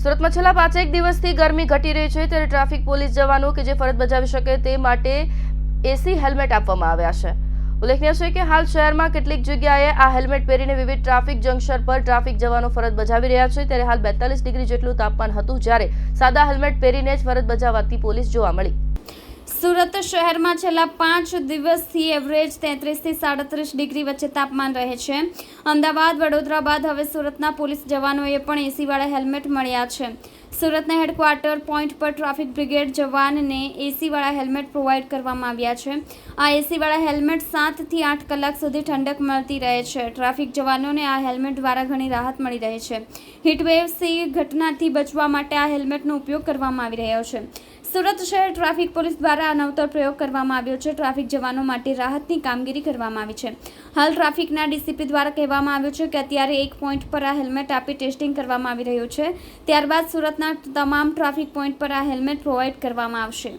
સુરતમાં છેલ્લા પાંચેક દિવસથી ગરમી ઘટી રહી છે. ત્યારે ટ્રાફિક પોલીસ જવાનો કે જે ફરજ બજાવી શકે તે માટે એસી હેલ્મેટ આપવામાં આવ્યા છે. ઉલ્લેખનીય છે કે હાલ શહેરમાં કેટલીક જગ્યાએ આ હેલ્મેટ પહેરીને વિવિધ ટ્રાફિક જંકશન પર ટ્રાફિક જવાનો ફરજ બજાવી રહ્યા છે. ત્યારે હાલ બેતાલીસ ડિગ્રી જેટલું તાપમાન હતું જ્યારે સાદા હેલ્મેટ પહેરીને જ ફરજ બજાવતી પોલીસ જોવા મળી. સુરત શહેરમાં છેલ્લા પાંચ દિવસથી એવરેજ તેત્રીસથી સાડત્રીસ ડિગ્રી વચ્ચે તાપમાન રહે છે. અમદાવાદ, વડોદરા બાદ હવે સુરતના પોલીસ જવાનોએ પણ એસીવાળા હેલ્મેટ મળ્યા છે. સુરતના હેડક્વાર્ટર પોઈન્ટ પર ટ્રાફિક બ્રિગેડ જવાનને એસીવાળા હેલ્મેટ પ્રોવાઈડ કરવામાં આવ્યા છે. આ એસીવાળા હેલ્મેટ સાતથી આઠ કલાક સુધી ઠંડક મળતી રહે છે. ટ્રાફિક જવાનોને આ હેલ્મેટ દ્વારા ઘણી રાહત મળી રહે છે. હીટવેવ્સથી ઘટનાથી બચવા માટે આ હેલ્મેટનો ઉપયોગ કરવામાં આવી રહ્યો છે. સુરત શહેર ટ્રાફિક પોલીસ દ્વારા અનવતર પ્રયોગ કરવામાં આવ્યો છે. ટ્રાફિક જવાનો માટે રાહતની કામગીરી કરવામાં આવી છે. હાલ ટ્રાફિકના ડીસીપી દ્વારા કહેવામાં આવ્યું છે કે અત્યારે એક પોઈન્ટ પર આ હેલ્મેટ આપી ટેસ્ટિંગ કરવામાં આવી રહ્યું છે. ત્યારબાદ સુરતના તમામ ટ્રાફિક પોઈન્ટ પર આ હેલ્મેટ પ્રોવાઈડ કરવામાં આવશે.